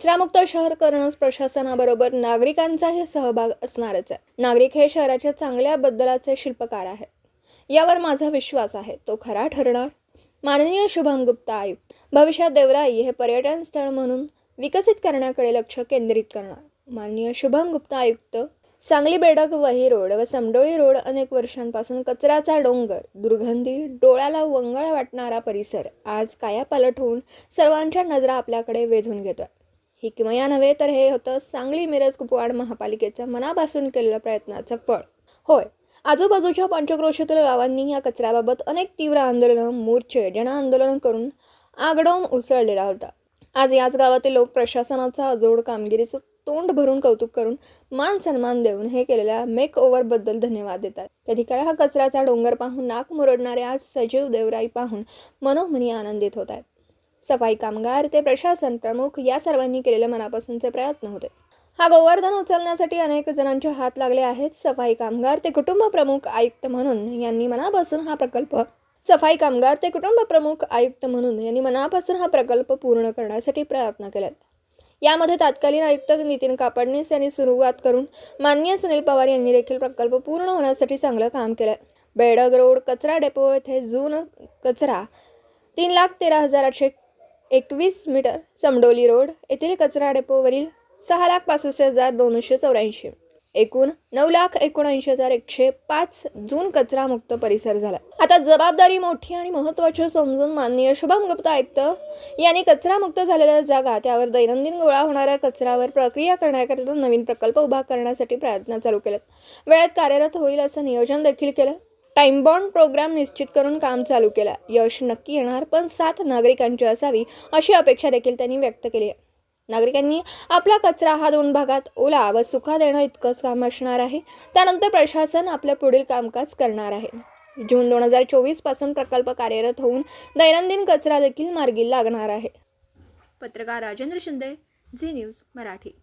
कचरामुक्त शहर करणं प्रशासनाबरोबर नागरिकांचाही सहभाग असणारच आहे. नागरिक हे शहराच्या चांगल्या बद्दलाचे शिल्पकार आहेत. यावर माझा विश्वास आहे. तो खरा ठरणार? माननीय शुभम गुप्ता आयुक्त भविष्यात देवराई हे पर्यटन स्थळ म्हणून विकसित करण्याकडे लक्ष केंद्रित करणार. माननीय शुभम गुप्ता आयुक्त सांगली बेडक वही रोड व समडोळी रोड अनेक वर्षांपासून कचऱ्याचा डोंगर दुर्गंधी डोळ्याला वंगळ वाटणारा परिसर आज कायापालट होऊन सर्वांच्या नजरा आपल्याकडे वेधून घेतोय. ही किमया नव्हे तर हे होतं सांगली मिरज कुपवाड महापालिकेचा मनापासून केलेल्या प्रयत्नाचं फळ. होय आजूबाजूच्या पंचक्रोशीतील गावांनी या कचऱ्याबाबत अनेक तीव्र आंदोलनं मोर्चे जन आंदोलन करून आगडवून उसळलेला होता. आज याच गावातील लोक प्रशासनाचा अजोड कामगिरीचं तोंड भरून कौतुक करून मान सन्मान देऊन हे केलेल्या मेक ओव्हरबद्दल धन्यवाद देतात. त्या ठिकाणी हा कचऱ्याचा डोंगर पाहून नाक मुरडणारे आज सजीव देवराई पाहून मनोमनी आनंदित होत आहेत. सफाई कामगार ते प्रशासन प्रमुख या सर्वांनी केलेले मनापासूनचे प्रयत्न होते. हा गोवर्धन उचलण्यासाठी अनेक जणांचे हात लागले आहेत. सफाई कामगार ते कुटुंब प्रमुख आयुक्त म्हणून यांनी मनापासून हा प्रकल्प सफाई कामगार ते कुटुंब प्रमुख आयुक्त म्हणून यांनी मनापासून हा प्रकल्प पूर्ण करण्यासाठी प्रयत्न केलेत. यामध्ये तत्कालीन आयुक्त नितीन कापडणीस यांनी सुरुवात करून माननीय सुनील पवार यांनी देखील प्रकल्प पूर्ण होण्यासाठी चांगलं काम केलं बेडग रोड कचरा डेपो येथे जून कचरा तीन लाख तेरा हजार आठशे एकवीस मीटर समडोली रोड येथील कचरा डेपोवरील सहा लाख पासष्ट हजार दोनशे चौऱ्याऐंशी. एकूण नऊ लाख एकोणऐंशी हजार एकशे पाच जून कचरामुक्त परिसर झाला. आता जबाबदारी मोठी आणि महत्त्वाची समजून माननीय शुभम गुप्ता आयुक्त यांनी कचरामुक्त झालेल्या जागा त्यावर दैनंदिन गोळा होणाऱ्या कचऱ्यावर प्रक्रिया करण्याकरिता नवीन प्रकल्प उभा करण्यासाठी प्रयत्न चालू केलेत. वेळेत कार्यरत होईल असं नियोजन देखील केलं. टाईमबॉन्ड प्रोग्राम निश्चित करून काम चालू केला. यश नक्की येणार पण साथ नागरिकांची असावी अशी अपेक्षा देखील त्यांनी व्यक्त केली आहे. नागरिकांनी आपला कचरा हा दोन भागात ओला व सुका देणं इतकंच काम असणार आहे. त्यानंतर प्रशासन आपलं पुढील कामकाज करणार आहे. जून दोन हजार चोवीसपासून प्रकल्प कार्यरत होऊन दैनंदिन कचरा देखील मार्गी लागणार आहे. पत्रकार राजेंद्र शिंदे झी न्यूज मराठी.